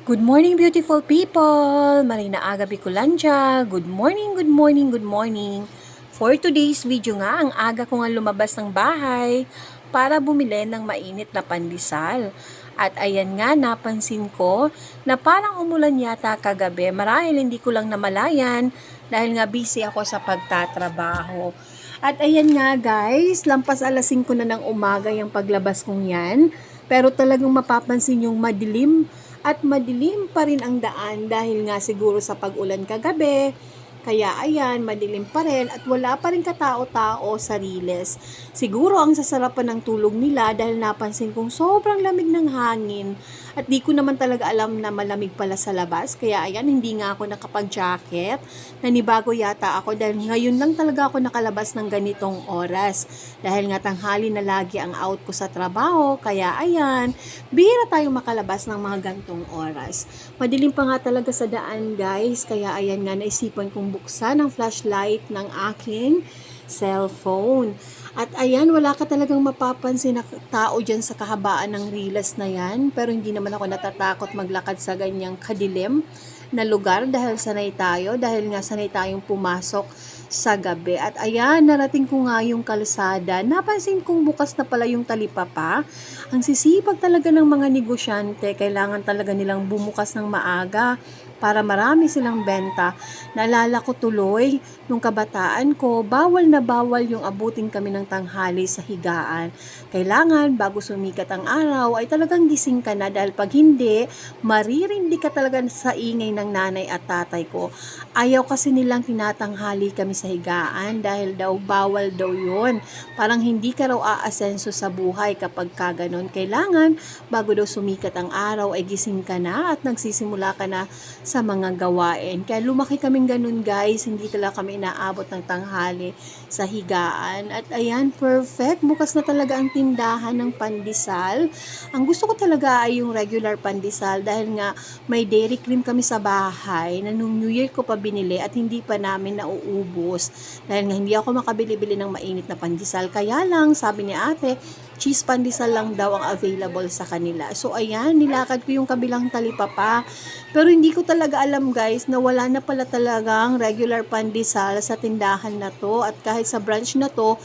Good morning, beautiful people! Marina Aga Bicolandia. Good morning, good morning, good morning. For today's video nga, ang aga ko nga lumabas ng bahay para bumili ng mainit na pandesal. At ayan nga, napansin ko na parang umulan yata kagabi. Marahil hindi ko lang namalayan dahil nga busy ako sa pagtatrabaho. At ayan nga guys, lampas alas 5 na ng umaga yung paglabas kong yan. Pero talagang mapapansin yung madilim at madilim pa rin ang daan dahil nga siguro sa pag-ulan kagabi. Kaya ayan, madilim pa rin at wala pa rin katao-tao sa Riles. Siguro ang sasarapan ng tulog nila dahil napansin kong sobrang lamig ng hangin at di ko naman talaga alam na malamig pala sa labas. Kaya ayan, hindi nga ako nakapag-jacket. Nanibago yata ako dahil ngayon lang talaga ako nakalabas ng ganitong oras. Dahil nga tanghali na lagi ang out ko sa trabaho. Kaya ayan, bihira tayong makalabas ng mga gantong oras. Madilim pa nga talaga sa daan guys. Kaya ayan nga, naisipan kong buksan ang flashlight ng aking cellphone. At ayan, wala ka talagang mapapansin na tao dyan sa kahabaan ng rilas na yan. Pero hindi naman ako natatakot maglakad sa ganyang kadilim na lugar dahil sanay tayo, dahil nga sanay tayong pumasok sa gabi. At ayan, narating ko nga yung kalsada. Napansin kong bukas na pala yung talipapa. Ang sisipag talaga ng mga negosyante, kailangan talaga nilang bumukas ng maaga para marami silang benta. Naalala ko tuloy, nung kabataan ko, bawal na bawal yung abutin kami ng tanghali sa higaan. Kailangan, bago sumikat ang araw, ay talagang gising ka na dahil pag hindi, maririndi ka talaga sa ingay ng nanay at tatay ko. Ayaw kasi nilang tinatanghali kami sa higaan dahil daw bawal daw yon. Parang hindi ka raw aasenso sa buhay kapag ka ganun. Kailangan, bago daw sumikat ang araw, ay gising ka na at nagsisimula ka na sa mga gawain. Kaya lumaki kaming ganun guys, hindi talaga kami inaabot ng tanghali sa higaan. At ayan, perfect. Bukas na talaga ang tindahan ng pandesal. Ang gusto ko talaga ay yung regular pandesal dahil nga may dairy cream kami sa bahay na nung New Year ko pa binili at hindi pa namin nauubos. Dahil nga hindi ako makabili-bili ng mainit na pandesal. Kaya lang, sabi ni ate, cheese pandesal lang daw ang available sa kanila. So ayan, nilakad ko yung kabilang talipapa. Pero hindi ko talaga alam guys na wala na pala talagang regular pandesal sa tindahan na to at kahit sa branch na to,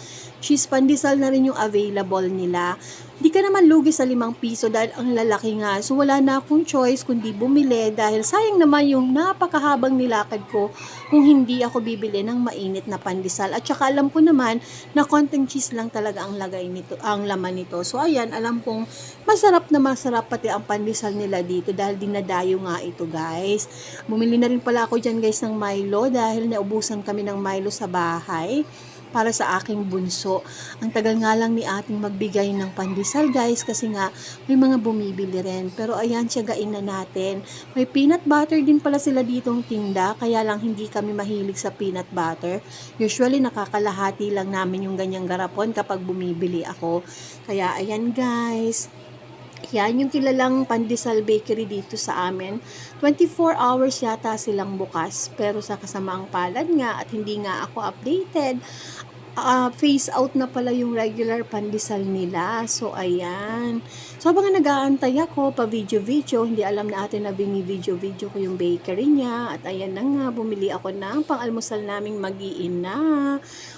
cheese pandesal na rin yung available nila. Di ka naman lugi sa limang piso dahil ang lalaki nga. So wala na akong choice kundi bumili dahil sayang naman yung napakahabang nilakad ko kung hindi ako bibili ng mainit na pandesal. At saka alam ko naman na konting cheese lang talaga ang lagay nito, ang laman nito. So ayan, alam kong masarap na masarap pati ang pandesal nila dito dahil dinadayo nga ito guys. Bumili na rin pala ako dyan guys ng Milo dahil naubusan kami ng Milo sa bahay para sa aking bunso. Ang tagal nga lang ni ating magbigay ng pandesal guys kasi nga may mga bumibili rin. Pero ayan, tiyagain na natin. May peanut butter din pala sila ditong tinda kaya lang hindi kami mahilig sa peanut butter. Usually nakakalahati lang namin yung ganyang garapon kapag bumibili ako. Kaya ayan guys. Yan yung kilalang Pandesal Bakery dito sa amin. 24 hours yata silang bukas. Pero sa kasamaang palad nga at hindi nga ako updated, uh, phase out na pala yung regular pandesal nila. So, ayan. So, habang nag-aantay ako, pa video-video, hindi alam na atin na bini-video-video ko yung bakery niya. At ayan na nga, bumili ako ng pang-almusal naming magiin na.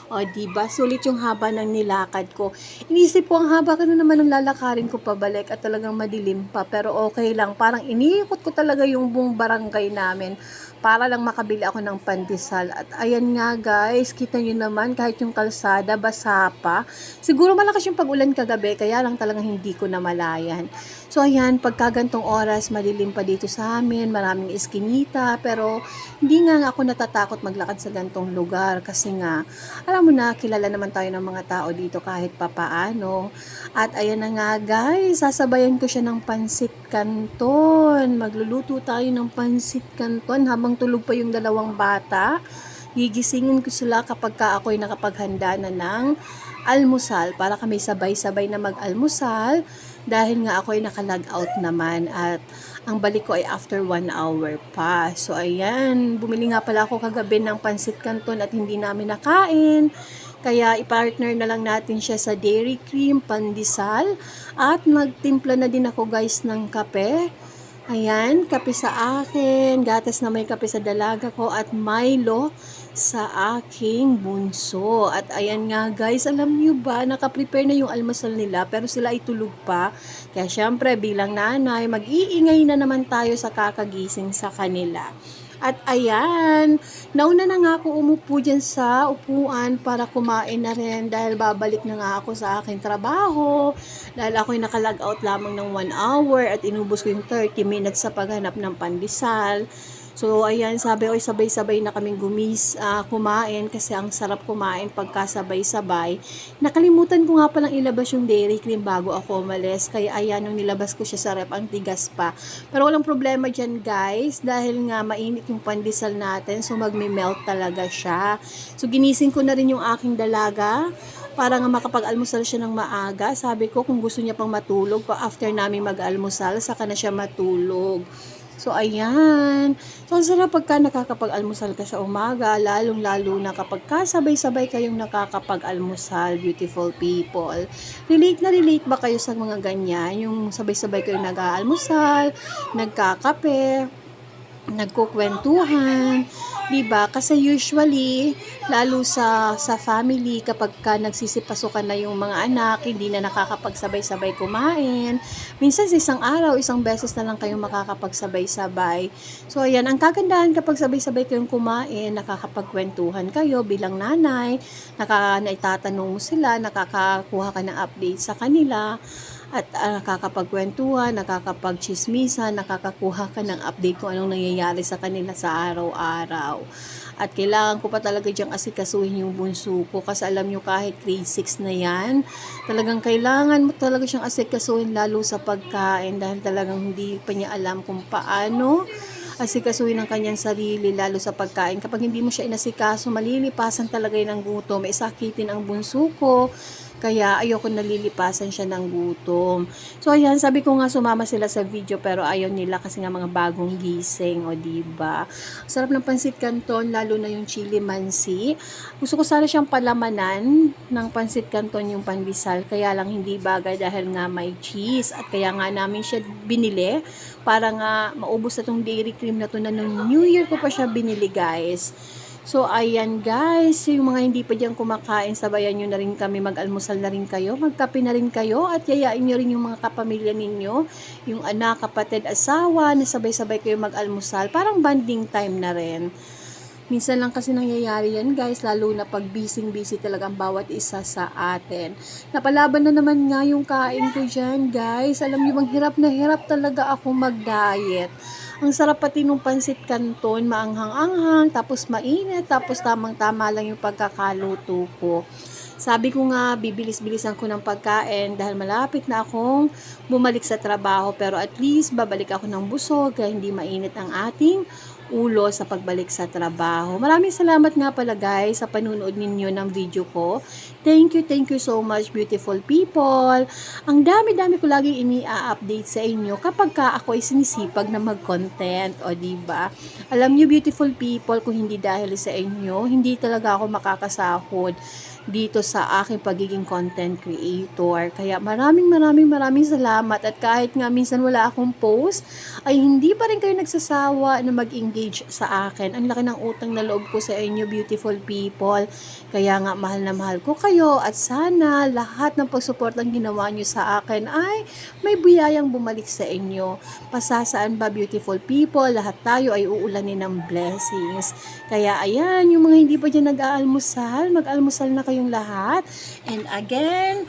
O, diba? Sulit yung haba ng nilakad ko. Inisip ko, ang haba ka na naman ng lalakarin ko pabalik at talagang madilim pa. Pero okay lang. Parang iniikot ko talaga yung buong barangay namin para lang makabili ako ng pandesal. At ayan nga guys, kita nyo naman kahit yung kalsada basa pa. Siguro malakas yung pag-ulan kagabi, kaya lang talaga hindi ko namalayan. So ayan, pagkagantong oras, madilim pa dito sa amin, maraming iskinita, pero hindi nga ako natatakot maglakad sa gantong lugar kasi nga, alam mo na, kilala naman tayo ng mga tao dito kahit papaano. At ayan na nga guys, sasabayan ko siya ng pansit canton. Magluluto tayo ng pansit canton habang tulog pa yung dalawang bata. Gigisingin ko sila kapag ka ako'y nakapaghanda na ng almusal para kami sabay-sabay na mag-almusal dahil nga ako ay nakalag out naman at ang balik ko ay after one hour pa. So ayan, bumili nga pala ako kagabi ng pansit canton at hindi namin nakain. Kaya i-partner na lang natin siya sa dairy cream, pandesal at nagtimpla na din ako guys ng kape Ayan, kape sa akin, gatas na may kape sa dalaga ko at Milo sa aking bunso. At ayan nga guys, alam nyo ba, nakaprepare na yung almasal nila pero sila ay tulog pa. Kaya syempre bilang nanay, mag-iingay na naman tayo sa kakagising sa kanila. At ayan, nauna na nga ako umupo dyan sa upuan para kumain na rin dahil babalik na nga ako sa aking trabaho. Dahil ako'y nakalag out lamang ng 1 hour at inubos ko yung 30 minutes sa paghanap ng pandesal. So, ayan, sabi ko, sabay-sabay na kaming gumis, ah, kumain kasi ang sarap kumain pagkasabay-sabay. Nakalimutan ko nga palang ilabas yung dairy cream bago ako umalis. Kaya ayan, nung nilabas ko siya sa rep, ang tigas pa. Pero walang problema dyan, guys, dahil nga mainit yung pandesal natin, so magme-melt talaga siya. So, ginising ko na rin yung aking dalaga para nga makapag-almusal siya ng maaga. Sabi ko, kung gusto niya pang matulog, pa after namin mag-almusal, saka na siya matulog. So, ayan. So, ang sarap pagka nakakapag-almusal ka sa umaga, lalong-lalo na kapag kasabay-sabay kayong nakakapag-almusal, beautiful people. Relate na relate ba kayo sa mga ganyan? Yung sabay-sabay kayong nag-aalmusal, nagkakape, nagkukwentuhan, 'di ba? Kasi usually lalo sa sa family kapag ka nagsisipasukan na yung mga anak, hindi na nakakapagsabay-sabay kumain. Minsan sa isang araw, isang beses na lang kayong makakapagsabay-sabay. So ayan, ang kagandahan kapag sabay-sabay kayong kumain, nakakapagkwentuhan kayo bilang nanay, nakaka naitatanong mo sila, nakakakuha ka ng update sa kanila at uh, nakakapagkwentuhan, nakakapagchismisan, nakakakuha ka ng update kung anong nangyayari sa kanila sa araw-araw. At kailangan ko pa talaga diyang asikasuhin yung bunso ko kasi alam nyo kahit grade 6 na yan, talagang kailangan mo talaga siyang asikasuhin lalo sa pagkain dahil talagang hindi pa niya alam kung paano asikasuhin ng kanyang sarili lalo sa pagkain. Kapag hindi mo siya inasikaso, malilipasan talaga yun ng gutom. May sakitin ang bunso ko kaya ayoko nalilipasan siya ng gutom. So ayan, sabi ko nga sumama sila sa video pero ayaw nila kasi nga mga bagong gising, o di ba? Sarap ng pansit canton lalo na yung chili mansi. Gusto ko sana siyang palamanan ng pansit canton yung pandesal kaya lang hindi bagay dahil nga may cheese at kaya nga namin siya binili para nga maubos na tong dairy cream na to na nung New Year ko pa siya binili guys. So, ayan guys, yung mga hindi pa dyan kumakain, sabayan nyo na rin kami, mag-almusal na rin kayo, magkape na rin kayo, at yayain nyo rin yung mga kapamilya ninyo, yung anak, kapatid, asawa, na sabay-sabay kayo mag-almusal, parang banding time na rin. Minsan lang kasi nangyayari yan guys, lalo na pag busy-busy talaga ang bawat isa sa atin. Napalaban na naman nga yung kain ko dyan guys. Alam niyo bang hirap na hirap talaga ako mag-diet. Ang sarap pati nung pansit canton, maanghang-anghang, tapos mainit, tapos tamang-tama lang yung pagkakaluto ko. Sabi ko nga, bibilis-bilisan ko ng pagkain dahil malapit na akong bumalik sa trabaho. Pero at least, babalik ako ng busog kaya hindi mainit ang ating ulo sa pagbalik sa trabaho. Maraming salamat nga pala guys sa panunood ninyo ng video ko. Thank you, thank you so much beautiful people. Ang dami-dami ko lagi ini-update sa inyo kapag ka ako ay sinisipag na mag-content o di ba? Alam niyo beautiful people, kung hindi dahil sa inyo, hindi talaga ako makakasahod dito sa aking pagiging content creator. Kaya maraming maraming maraming salamat at kahit nga minsan wala akong post, ay hindi pa rin kayo nagsasawa na mag-engage sa akin. Ang laki ng utang na loob ko sa inyo, beautiful people. Kaya nga mahal na mahal ko kayo at sana lahat ng pag-support ang ginawa nyo sa akin ay may buyayang bumalik sa inyo. Pasasaan ba beautiful people? Lahat tayo ay uulanin ng blessings. Kaya ayan, yung mga hindi pa dyan nag-aalmusal, mag-almusal na kayo kayong lahat. And again,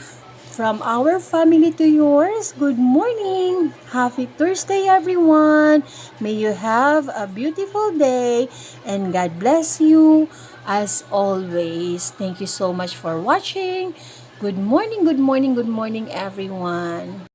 from our family to yours, good morning! Happy Thursday, everyone! May you have a beautiful day and God bless you as always. Thank you so much for watching. Good morning, good morning, good morning, everyone.